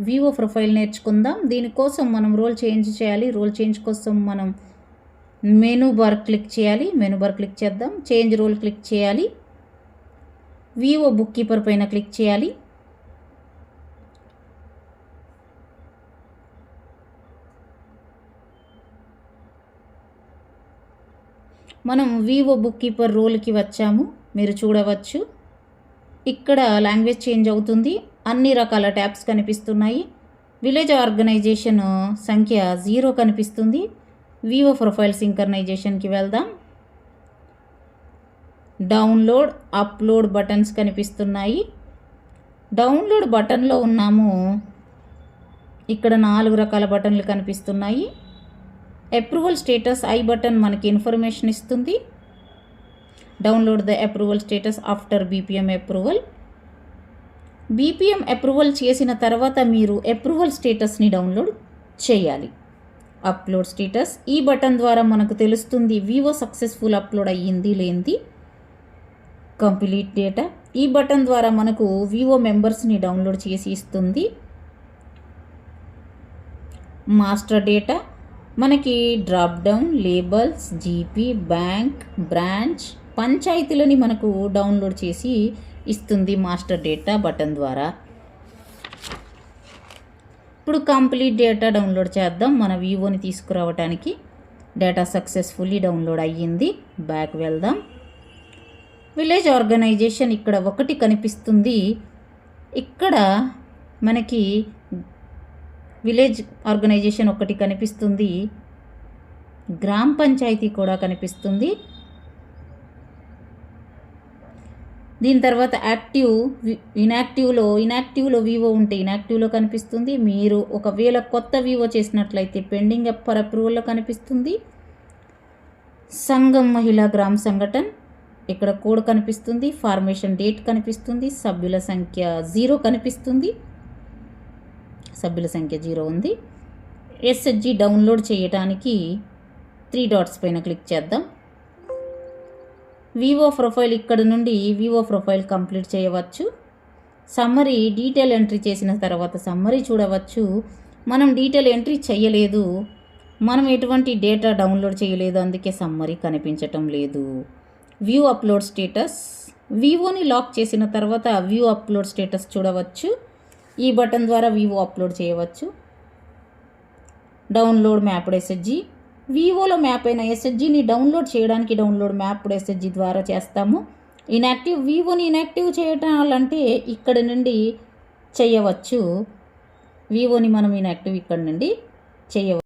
Vivo profile నేర్చుకుందాం. దీనికోసం మనం రోల్ చేంజ్ చేయాలి. రోల్ చేంజ్ కోసం మనం మెనూ బార్ క్లిక్ చేయాలి. మెనూ బార్ క్లిక్ చేద్దాం. చేంజ్ రోల్ క్లిక్ చేయాలి. వివో బుక్ కీపర్ పైన క్లిక్ చేయాలి. మనం వివో బుక్ కీపర్ రోల్కి వచ్చాము. మీరు చూడవచ్చు. ఇక్కడ లాంగ్వేజ్ చేంజ్ అవుతుంది. అన్ని రకాల ట్యాబ్స్ కనిపిస్తున్నాయి. విలేజ్ ఆర్గనైజేషన్ సంఖ్య జీరో కనిపిస్తుంది. వివో ప్రొఫైల్ సింకర్నైజేషన్కి వెళ్దాం. డౌన్లోడ్ అప్లోడ్ బటన్స్ కనిపిస్తున్నాయి. డౌన్లోడ్ బటన్లో ఉన్నాము. ఇక్కడ నాలుగు రకాల బటన్లు కనిపిస్తున్నాయి. అప్రూవల్ స్టేటస్ ఐ బటన్ మనకి ఇన్ఫర్మేషన్ ఇస్తుంది. Download the approval status after BPM approval. BPM approval చేసిన తర్వాత మీరు అప్రూవల్ స్టేటస్ని డౌన్లోడ్ చేయాలి. అప్లోడ్ స్టేటస్ ఈ బటన్ ద్వారా మనకు తెలుస్తుంది వివో సక్సెస్ఫుల్ అప్లోడ్ అయ్యింది లేనిది. కంప్లీట్ డేటా ఈ బటన్ ద్వారా మనకు వివో మెంబర్స్ని డౌన్లోడ్ చేసి ఇస్తుంది. మాస్టర్ డేటా మనకి drop down labels GP bank branch పంచాయతీలని మనకు డౌన్లోడ్ చేసి ఇస్తుంది మాస్టర్ డేటా బటన్ ద్వారా. ఇప్పుడు కంప్లీట్ డేటా డౌన్లోడ్ చేద్దాం. మన వివోని తీసుకురావడానికి డేటా సక్సెస్ఫుల్లీ డౌన్లోడ్ అయ్యింది. బ్యాక్ వెళ్దాం. విలేజ్ ఆర్గనైజేషన్ ఇక్కడ ఒకటి కనిపిస్తుంది. ఇక్కడ మనకి విలేజ్ ఆర్గనైజేషన్ ఒకటి కనిపిస్తుంది. గ్రామ పంచాయతీ కూడా కనిపిస్తుంది. దీని తర్వాత యాక్టివ్ ఇన్యాక్టివ్లో ఇన్యాక్టివ్లో వివో ఉంటే ఇన్యాక్టివ్లో కనిపిస్తుంది. మీరు ఒకవేళ కొత్త వివో చేసినట్లయితే పెండింగ్ ఫర్ అప్రూవల్లో కనిపిస్తుంది. సంఘం మహిళా గ్రామ సంఘటన్ ఇక్కడ కోడ్ కనిపిస్తుంది. ఫార్మేషన్ డేట్ కనిపిస్తుంది. సభ్యుల సంఖ్య జీరో కనిపిస్తుంది. సభ్యుల సంఖ్య జీరో ఉంది. ఎస్హెచ్జి డౌన్లోడ్ చేయడానికి త్రీ డాట్స్ పైన క్లిక్ చేద్దాం. వివో ప్రొఫైల్ ఇక్కడ నుండి వివో ప్రొఫైల్ కంప్లీట్ చేయవచ్చు. సమ్మరీ డీటెయిల్ ఎంట్రీ చేసిన తర్వాత సమ్మరీ చూడవచ్చు. మనం డీటెయిల్ ఎంట్రీ చేయలేదు. మనం ఎటువంటి డేటా డౌన్లోడ్ చేయలేదు. అందుకే సమ్మరీ కనిపించటం లేదు. వ్యూ అప్లోడ్ స్టేటస్ వివోని లాక్ చేసిన తర్వాత వ్యూ అప్లోడ్ స్టేటస్ చూడవచ్చు. ఈ బటన్ ద్వారా వివో అప్లోడ్ చేయవచ్చు. డౌన్లోడ్ మ్యాప్డ్ ఎస్హెచ్జి వివోలో మ్యాప్ అయిన ఎస్హెచ్జిని డౌన్లోడ్ చేయడానికి డౌన్లోడ్ మ్యాప్ కూడా ఎస్హెచ్జి ద్వారా చేస్తాము. ఇన్యాక్టివ్ వివోని ఇన్యాక్టివ్ చేయాలంటే ఇక్కడ నుండి చేయవచ్చు. వివోని మనం ఇన్యాక్టివ్ ఇక్కడ నుండి చేయవచ్చు.